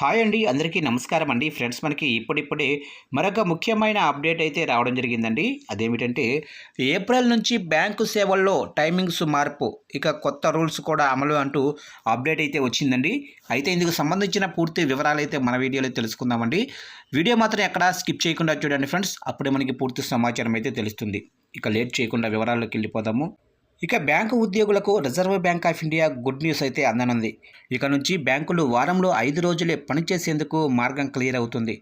Hi అండి అందరికీ నమస్కారం అండి. ఫ్రెండ్స్ మనకి ఇప్పుడిప్పుడే మరొక ముఖ్యమైన అప్డేట్ అయితే రావడం జరిగిందండి. అదేమిటంటే ఏప్రిల్ నుంచి బ్యాంకు సేవల్లో టైమింగ్స్ మార్పు ఇక కొత్త రూల్స్ కూడా అమలు అంటూ అప్డేట్ అయితే వచ్చిందండి. అయితే ఇందుకు సంబంధించిన పూర్తి వివరాలు అయితే మన వీడియోలో తెలుసుకుందామండి. వీడియో మాత్రం ఎక్కడ స్కిప్ చేయకుండా చూడండి ఫ్రెండ్స్. అప్పుడే మనకి పూర్తి సమాచారం అయితే తెలుస్తుంది. ఇక లేట్ చేయకుండా వివరాల్లోకి వెళ్ళిపోదాము. ఇక బ్యాంకు ఉద్యోగులకు Reserve Bank of India good news అయితే అందనుంది. ఇక నుంచి బ్యాంకులు వారంలో ఐదు రోజులే పనిచేసేందుకు మార్గం క్లియర్ అవుతుంది.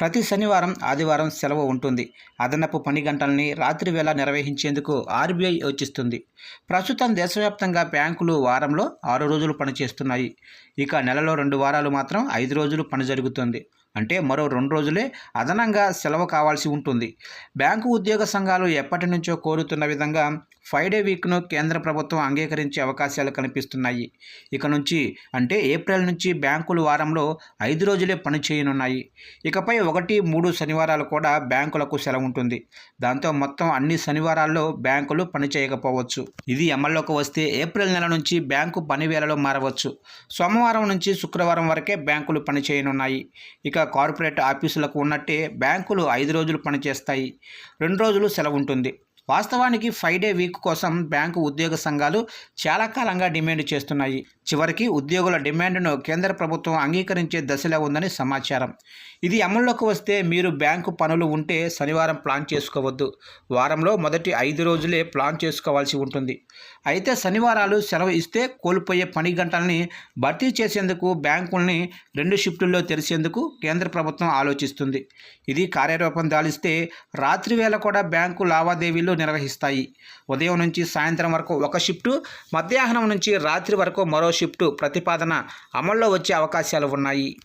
ప్రతి శనివారం ఆదివారం సెలవు ఉంటుంది. అదనపు పని గంటల్ని రాత్రి వేళ నిర్వహించేందుకు ఆర్బీఐ యోచిస్తుంది. ప్రస్తుతం దేశవ్యాప్తంగా బ్యాంకులు వారంలో ఆరు రోజులు పనిచేస్తున్నాయి ఇక నెలలో రెండు వారాలు మాత్రం ఐదు రోజులు పని జరుగుతుంది. అంటే మరో రెండు రోజులే అదనంగా సెలవు కావాల్సి ఉంటుంది. బ్యాంకు ఉద్యోగ సంఘాలు ఎప్పటి నుంచో కోరుతున్న విధంగా ఫైవ్ డే వీక్ను కేంద్ర ప్రభుత్వం అంగీకరించే అవకాశాలు కనిపిస్తున్నాయి. ఇక నుంచి అంటే ఏప్రిల్ నుంచి బ్యాంకులు వారంలో ఐదు రోజులే పని చేయనున్నాయి. ఇకపై ఒకటి మూడు శనివారాలు కూడా బ్యాంకులకు సెలవు ఉంటుంది. దాంతో మొత్తం అన్ని శనివారాల్లో బ్యాంకులు పనిచేయకపోవచ్చు ఇది అమల్లోకి వస్తే ఏప్రిల్ నెల నుంచి బ్యాంకు పనివేళలో మారవచ్చు. సోమవారం నుంచి శుక్రవారం వరకే బ్యాంకులు పనిచేయనున్నాయి ఇక కార్పొరేట్ ఆఫీసులకు ఉన్నట్టే బ్యాంకులు ఐదు రోజులు పనిచేస్తాయి రెండు రోజులు సెలవు ఉంటుంది. వాస్తవానికి ఫైవ్ డే వీక్ కోసం బ్యాంకు ఉద్యోగ సంఘాలు చాలా కాలంగా డిమాండ్ చేస్తున్నాయి. చివరికి ఉద్యోగుల డిమాండ్ను కేంద్ర ప్రభుత్వం అంగీకరించే దశలో ఉందని సమాచారం. ఇది అమల్లోకి వస్తే మీరు బ్యాంకు పనులు ఉంటే శనివారం ప్లాన్ చేసుకోవద్దు. వారంలో మొదటి ఐదు రోజులే ప్లాన్ చేసుకోవాల్సి ఉంటుంది. అయితే శనివారాలు సెలవు ఇస్తే కోల్పోయే పని గంటల్ని భర్తీ చేసేందుకు బ్యాంకుల్ని రెండు షిఫ్టుల్లో తెరిచేందుకు కేంద్ర ప్రభుత్వం ఆలోచిస్తుంది. ఇది కార్యరూపం దాలిస్తే రాత్రి వేళ కూడా బ్యాంకు లావాదేవీలు నిర్వహిస్తాయి. ఉదయం నుంచి సాయంత్రం వరకు ఒక షిఫ్టు మధ్యాహ్నం నుంచి రాత్రి వరకు మరో షిఫ్టు ప్రతిపాదన అమల్లో వచ్చే అవకాశాలు ఉన్నాయి.